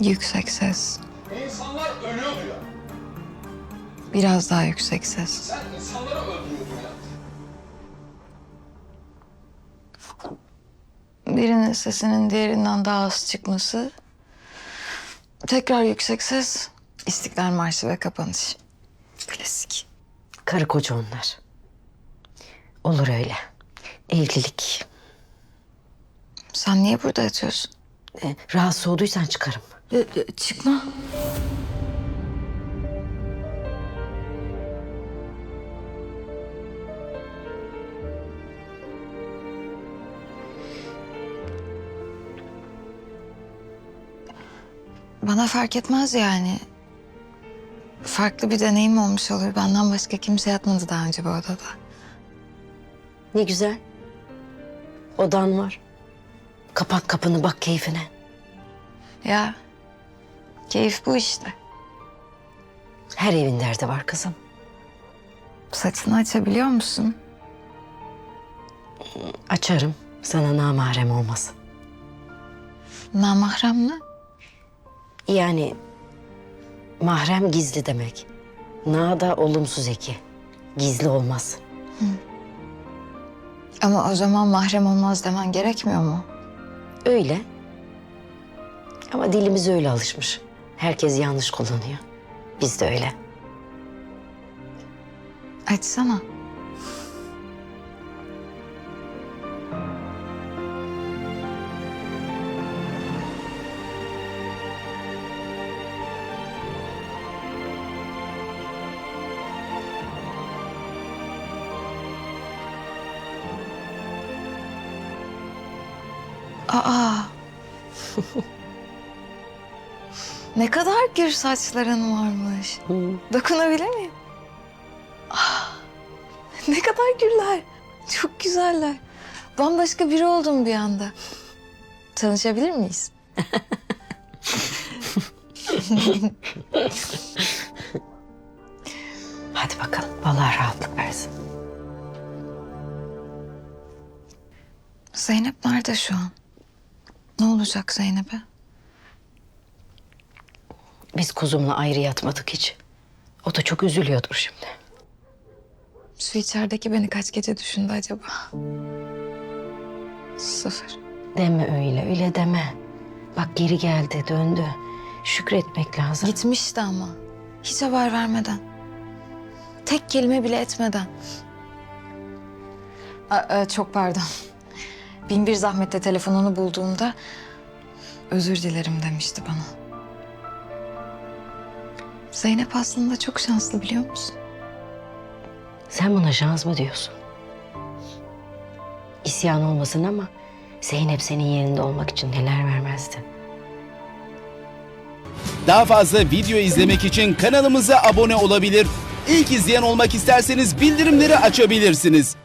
Yüksek ses. İnsanlar ölüyordu ya. Biraz daha yüksek ses. Sen insanları öldürüyordun ya. Birinin sesinin diğerinden daha az çıkması. Tekrar yüksek ses. İstiklal Marşı ve kapanış. Klasik. Karı koca onlar. Olur öyle. Evlilik. Sen niye burada yatıyorsun? E, rahatsız olduysan çıkarım. E, e, çıkma. Bana fark etmez yani. Farklı bir deneyim olmuş olur. Benden başka kimse yatmadı daha önce bu odada. Ne güzel. Odan var. Kapat kapını bak keyfine. Ya keyif bu işte. Her evin derdi var kızım. Saçını açabiliyor musun? Açarım. Sana namahrem olmasın. Namahrem mi? Yani mahrem gizli demek. Na da olumsuz eki. Gizli olmaz. Ama o zaman mahrem olmaz demen gerekmiyor mu? Öyle. Ama dilimiz öyle alışmış. Herkes yanlış kullanıyor. Biz de öyle. Açsana. Aa. ne kadar gür saçların varmış. Dokunabilir miyim? Ah, ne kadar gürler. Çok güzeller. Bambaşka biri oldum bir anda. Tanışabilir miyiz? Hadi bakalım. Allah rahatlık versin. Zeynep nerede şu an? Ne olacak Zeynep'e? Biz kuzumla ayrı yatmadık hiç. O da çok üzülüyordur şimdi. Şu içerideki beni kaç gece düşündü acaba? Sıfır. Deme öyle, öyle deme. Bak geri geldi, döndü. Şükretmek lazım. Gitmişti ama. Hiç haber vermeden. Tek kelime bile etmeden. Aa, e, çok pardon. Bin bir zahmetle telefonunu bulduğumda özür dilerim demişti bana. Zeynep aslında çok şanslı biliyor musun? Sen buna şans mı diyorsun? İsyan olmasın ama Zeynep senin yerinde olmak için neler vermezdi. Daha fazla video izlemek için kanalımıza abone olabilir. İlk izleyen olmak isterseniz bildirimleri açabilirsiniz.